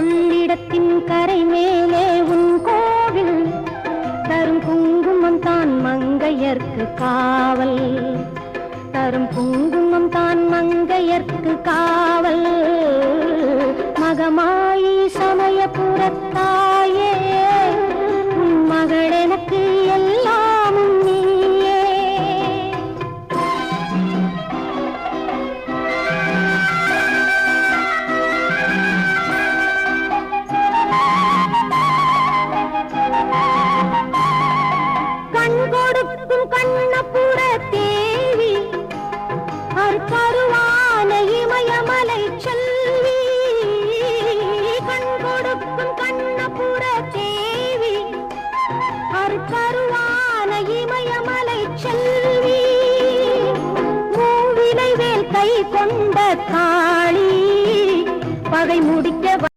கொள்ளிடத்தின் கரை மேலே உன் கோவில். தரும் குங்குமம் தான் மங்கையர்க்கு காவல். தரும் குங்குமம் தான் மங்கையர்க்கு காவல். மகமாயி சமயபுரத்தாயே கண்ணபுர தேவி அற்பருவான இமயமலை செல்வி. கண் கொடுக்கும் கண்ணபுர தேவி அற்பருவான இமயமலை செல்வி. மூவிலை வேல் கை கொண்ட காளி பகை முடிக்க